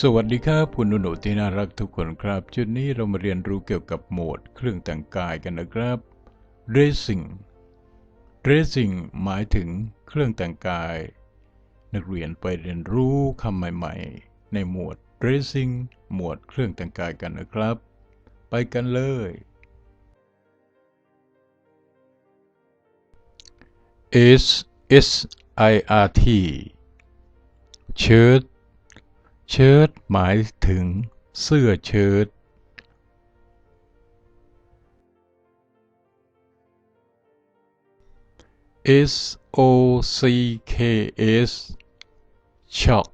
สวัสดีครับคุณหนูๆที่น่ารักทุกคนครับจุดนี้เรามาเรียนรู้เกี่ยวกับโหมดเครื่องแต่งกายกันนะครับ dressing dressing หมายถึงเครื่องแต่งกาย นักเรียนไปเรียนรู้คำใหม่ๆ ในหมวด dressing หมวดเครื่องแต่งกายกันนะครับ ไปกันเลย S S I R T เชิ้ต เชิ้ตหมายถึงเสื้อเชิ้ต S O C K S ช็อก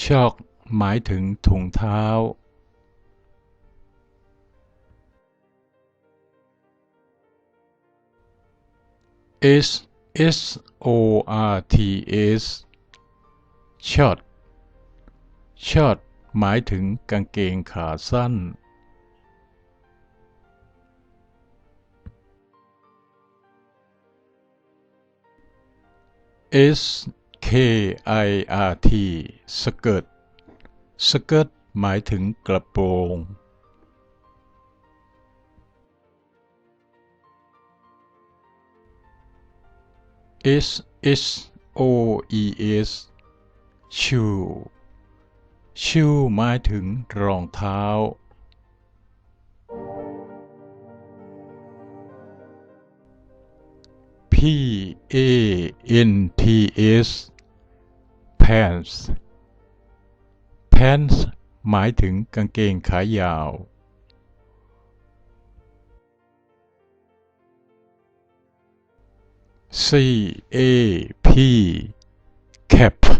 ช็อกหมายถึงถุงเท้า S S O R T S ช็อต ชอตหมายถึงกางเกงขาสั้น S K I R T สเกิร์ตสเกิร์ตหมายถึงกระโปรง S S O E S ชู ชูหมายถึงรองเท้า P A N T S pants pants หมายถึงกางเกงขายาว cap cap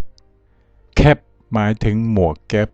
หมายถึงหมวกแก๊ป